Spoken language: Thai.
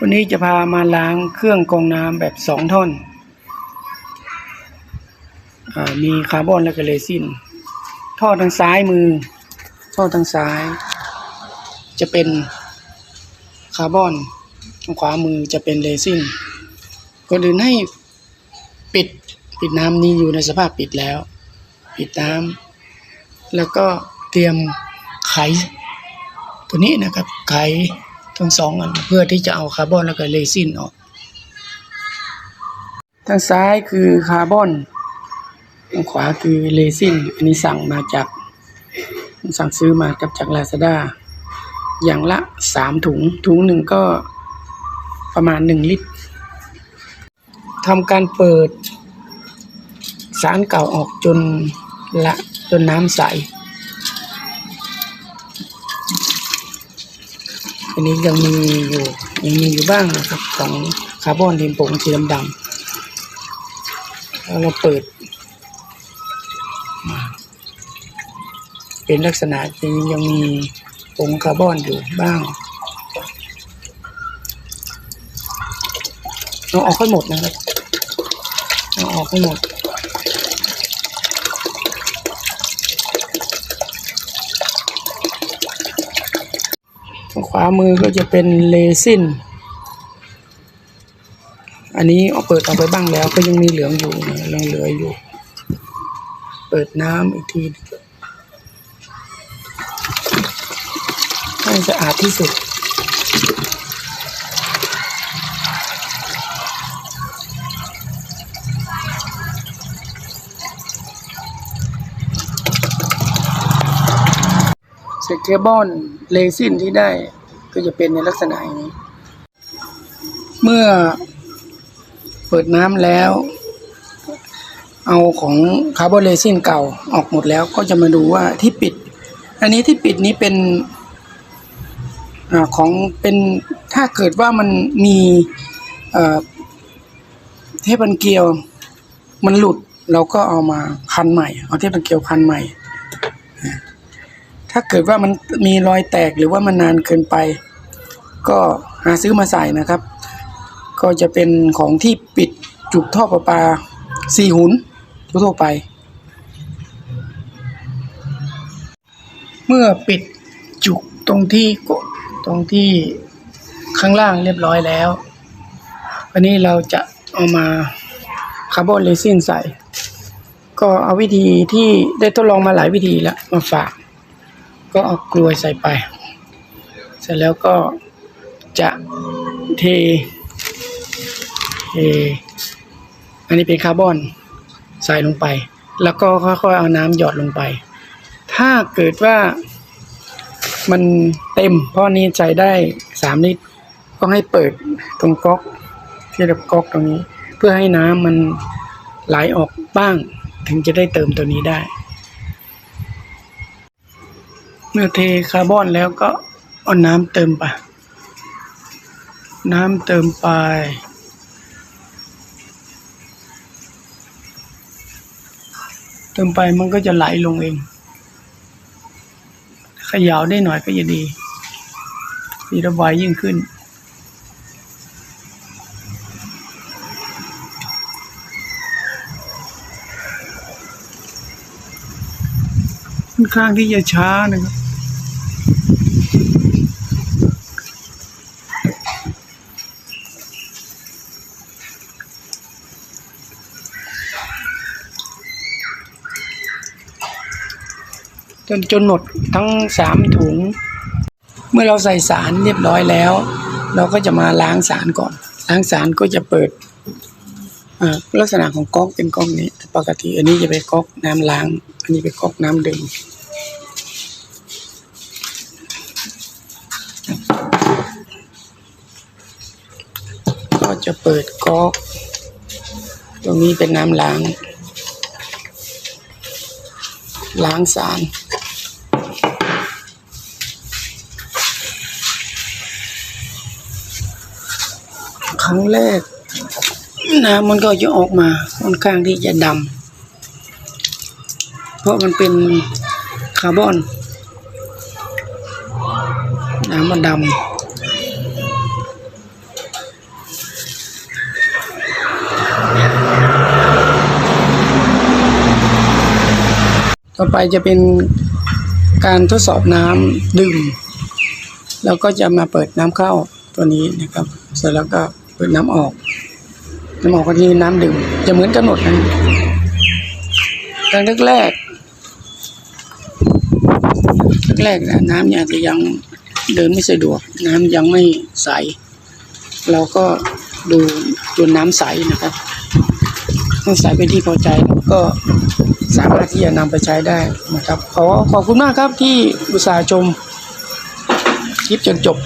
วันนี้จะพามาล้างเครื่องกรองน้ำแบบสองท่อนอมีคาร์บอนและก็เรซิน ท่อทางซ้ายมือ ท่อทางซ้าย จะเป็นคาร์บอน ทางขวามือจะเป็นเรซิน ก่อนอื่นให้ปิดปิดน้ำนี้อยู่ในสภาพปิดแล้ว ปิดน้ำแล้วก็เตรียมไขตัวนี้นะครับไข ทั้งสองอันเพื่อที่จะเอาคาร์บอนแล้วก็เรซินออก ทางซ้ายคือคาร์บอน ทางขวาคือเรซิน อันนี้สั่งมาจาก สั่งซื้อมากับจากลาซาด้าอย่างละสามถุง ถุงหนึ่งก็ประมาณหนึ่งลิตรทำการเปิดสารเก่าออกจนละจนน้ำใส อันนี้ยังมีอยู่ยังมีอยู่บ้างนะครับของคาร์บอนดินผงสีดำๆแล้วเราเปิดมาเป็นลักษณะยังยังมีผงคาร์บอนอยู่บ้างเราออกให้หมดนะครับเราออกให้หมด ทาง ขวามือก็จะเป็นเลซินอันนี้เอาเปิดออกไปบ้างแล้วก็ยังมีเหลืองอยู่นะยังเหลืออยู่ เปิดน้ำอีกทีให้สะอาดที่สุด เศษคาร์บอนเรซินที่ได้ก็จะเป็นในลักษณะอย่างนี้ เมื่อเปิดน้ำแล้ว เอาของคาร์บอนเรซินเก่าออกหมดแล้วก็จะมาดูว่าที่ปิด อันนี้ที่ปิดนี้เป็นอของเป็นถ้าเกิดว่ามันมีเทปันเกลียวมันหลุดเราก็เอามาพันใหม่ เอาเทปันเกลียวพันใหม่ ถ้าเกิดว่ามันมีรอยแตกหรือว่ามันนานเกินไป ก็หาซื้อมาใส่นะครับ ก็จะเป็นของที่ปิดจุกท่อประปาสี่หุนทั่วไป เมื่อปิดจุกตรงที่กดตรงที่ข้างล่างเรียบร้อยแล้ววันนี้เราจะเอามาคาร์บอนเรซินใส่ ก็เอาวิธีที่ได้ทดลองมาหลายวิธีแล้วมาฝาก ก็เอากลวยใส่ไป เสร็จแล้วก็จะเทเทอันนี้เป็นคาร์บอนใส่ลงไป แล้วก็ค่อยๆเอาน้ำหยอดลงไป ถ้าเกิดว่ามันเต็มเพราะนี้ใส่ได้สามลิตร ก็ให้เปิดตรงก๊อกที่เรียกก๊อกตรงนี้ เพื่อให้น้ำมันไหลออกบ้าง ถึงจะได้เติมตัวนี้ได้ มื่อเทคาร์บอนแล้วก็เอาน้ำเติมไป น้ำเติมไป เติมไปมันก็จะไหลลงเองเขยาวได้หน่อยก็จะดีมีระบายยิ่งขึ้น ค่อนข้างที่จะช้านะครับ จนจนหมดทั้งสามถุง เมื่อเราใส่สารเรียบร้อยแล้ว เราก็จะมาล้างสารก่อน ล้างสารก็จะเปิดลักษณะของก๊อกเป็นก๊อกนี้ ปกติอันนี้จะเป็นก๊อกน้ำล้าง อันนี้เป็นก๊อกน้ำดื่มก็จะเปิดก๊อกตรงนี้เป็นน้ำล้าง ล้างสาร รั้งแรกน้ำมันก็จะออกมาค่อนข้างที่จะดำเพราะมันเป็นคาร์บอน น้ำมันดำต่อไปจะเป็นการทดสอบน้ำดื่ม แล้วก็จะมาเปิดน้ำเข้าตัวนี้นะครับ เสร็จแล้วก็ เปิดน้ำออกน้ำออกก็ที่น้ำดื่ม จะเหมือนกันหมดนะครั้งแรกแรกๆนะน้ำเนี่ยจะยังเดินไม่สะดวก น้ำยังไม่ใส เราก็ดูจนน้ำใสนะครับน้ำใสเป็นที่พอใจเราก็สามารถที่จะนำไปใช้ได้นะครับ ขอขอบคุณมากครับที่อุตส่าห์ชมคลิปจนจบ